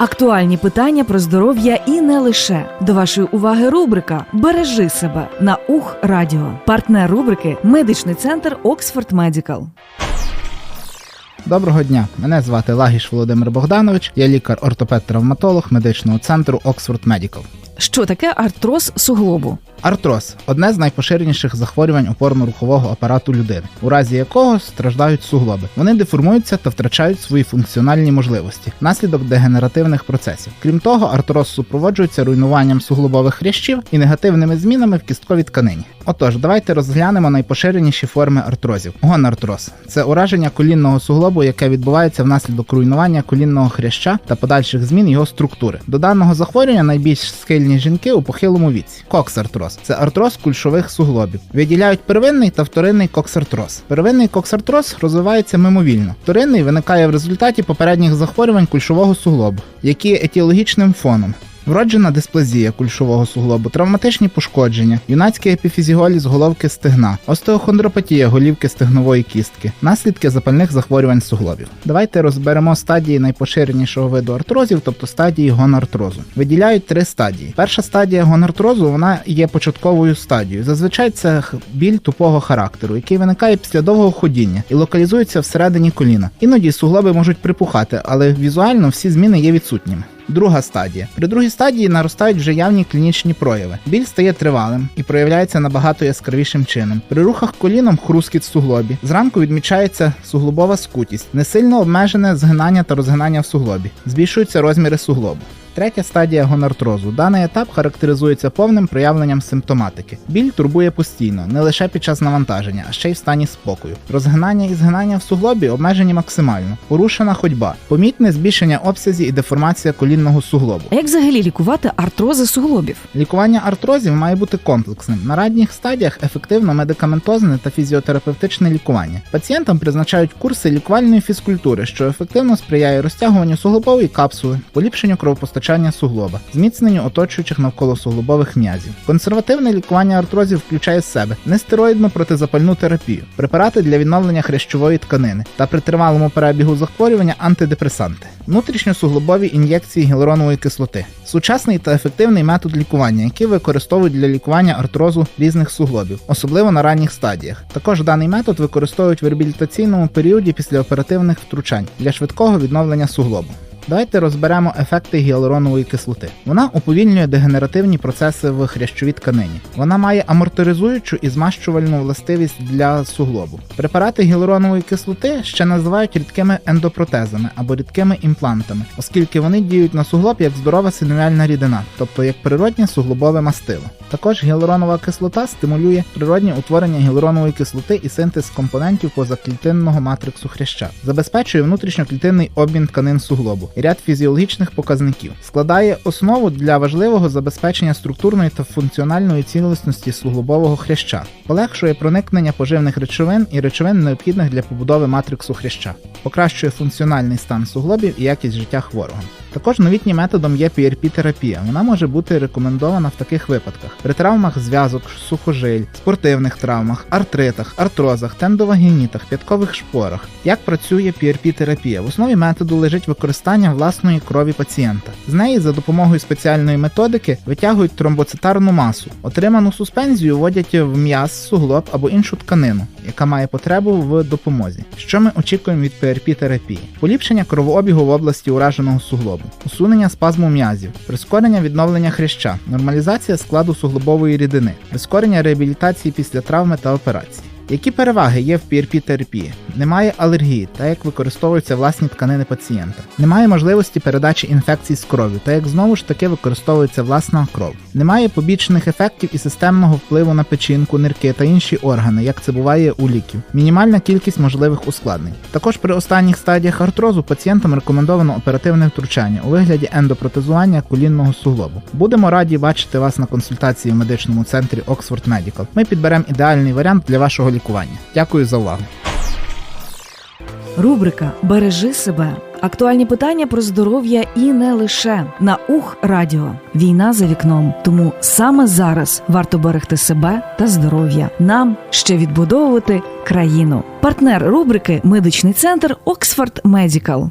Актуальні питання про здоров'я і не лише до вашої уваги. Рубрика Бережи себе на Ух Радіо. Партнер рубрики Медичний центр Оксфорд Медікал. Доброго дня, мене звати Лагіш Володимир Богданович, я лікар-ортопед-травматолог медичного центру Оксфорд Медикал. Що таке артроз суглобу? Артроз одне з найпоширеніших захворювань опорно-рухового апарату людини, у разі якого страждають суглоби. Вони деформуються та втрачають свої функціональні можливості внаслідок дегенеративних процесів. Крім того, артроз супроводжується руйнуванням суглобових хрящів і негативними змінами в кістковій тканині. Отож, давайте розглянемо найпоширеніші форми артрозів. Гонартроз це ураження колінного суглобу, яке відбувається внаслідок руйнування колінного хряща та подальших змін його структури. До даного захворювання найбільш схильні жінки у похилому віці. Коксартроз це артроз кульшових суглобів. Виділяють первинний та вторинний коксартроз. Первинний коксартроз розвивається мимовільно. Вторинний виникає в результаті попередніх захворювань кульшового суглобу, які етіологічним фоном. Вроджена дисплазія кульшового суглобу, травматичні пошкодження, юнацький епіфізіоліз головки стегна, остеохондропатія голівки стегнової кістки, наслідки запальних захворювань суглобів. Давайте розберемо стадії найпоширенішого виду артрозів, тобто стадії гонартрозу. Виділяють три стадії. Перша стадія гонартрозу вона є початковою стадією. Зазвичай це біль тупого характеру, який виникає після довгого ходіння і локалізується всередині коліна. Іноді суглоби можуть припухати, але візуально всі зміни є відсутніми. Друга стадія. При другій стадії наростають вже явні клінічні прояви. Біль стає тривалим і проявляється набагато яскравішим чином. При рухах коліном хрускіт в суглобі. Зранку відмічається суглобова скутість, несильно обмежене згинання та розгинання в суглобі. Збільшуються розміри суглобу. Третя стадія гонартрозу. Даний етап характеризується повним проявленням симптоматики. Біль турбує постійно, не лише під час навантаження, а ще й в стані спокою. Розгинання і згинання в суглобі обмежені максимально. Порушена ходьба, помітне збільшення обсязі і деформація колінного суглобу. А як взагалі лікувати артрози суглобів? Лікування артрозів має бути комплексним. На ранніх стадіях ефективно медикаментозне та фізіотерапевтичне лікування. Пацієнтам призначають курси лікувальної фізкультури, що ефективно сприяє розтягуванню суглобової капсули, поліпшенню кровопостачання суглоба, зміцненню оточуючих навколо суглобових м'язів. Консервативне лікування артрозів включає в себе нестероїдну протизапальну терапію, препарати для відновлення хрящової тканини та при тривалому перебігу захворювання антидепресанти, внутрішньосуглобові ін'єкції гіалуронової кислоти, сучасний та ефективний метод лікування, який використовують для лікування артрозу різних суглобів, особливо на ранніх стадіях. Також даний метод використовують в реабілітаційному періоді після оперативних втручань для швидкого відновлення суглобу. Давайте розберемо ефекти гіалуронової кислоти. Вона уповільнює дегенеративні процеси в хрящовій тканині. Вона має амортизуючу і змащувальну властивість для суглобу. Препарати гіалуронової кислоти ще називають рідкими ендопротезами або рідкими імплантами, оскільки вони діють на суглоб як здорова синувіальна рідина, тобто як природнє суглобове мастило. Також гіалуронова кислота стимулює природнє утворення гіалуронової кислоти і синтез компонентів позаклітинного матриксу хряща, забезпечує внутрішньоклітинний обмін тканин суглобу ряд фізіологічних показників, складає основу для важливого забезпечення структурної та функціональної цілісності суглобового хряща, полегшує проникнення поживних речовин і речовин необхідних для побудови матриксу хряща, покращує функціональний стан суглобів і якість життя хворого. Також новітнім методом є PRP-терапія. Вона може бути рекомендована в таких випадках: при травмах зв'язок, сухожиль, спортивних травмах, артритах, артрозах, тендовагінітах, п'яткових шпорах. Як працює PRP-терапія? В основі методу лежить використання власної крові пацієнта. З неї за допомогою спеціальної методики витягують тромбоцитарну масу. Отриману суспензію вводять в м'яз, суглоб або іншу тканину, яка має потребу в допомозі. Що ми очікуємо від PRP-терапії? Поліпшення кровообігу в області ураженого суглобу, усунення спазму м'язів, прискорення відновлення хряща, нормалізація складу суглобової рідини, прискорення реабілітації після травми та операції. Які переваги є в PRP-терапії? Немає алергії, та як використовуються власні тканини пацієнта. Немає можливості передачі інфекцій з кров'ю, та як знову ж таки використовується власна кров. Немає побічних ефектів і системного впливу на печінку, нирки та інші органи, як це буває у ліків. Мінімальна кількість можливих ускладнень. Також при останніх стадіях артрозу пацієнтам рекомендовано оперативне втручання у вигляді ендопротезування колінного суглобу. Будемо раді бачити вас на консультації в медичному центрі Oxford Medical. Ми підберемо ідеальний варіант для вашого лікування. Дякую за увагу. Рубрика Бережи себе. Актуальні питання про здоров'я і не лише на Ух Радіо. Війна за вікном. Тому саме зараз варто берегти себе та здоров'я. Нам ще відбудовувати країну. Партнер рубрики Медичний центр Оксфорд Медікал.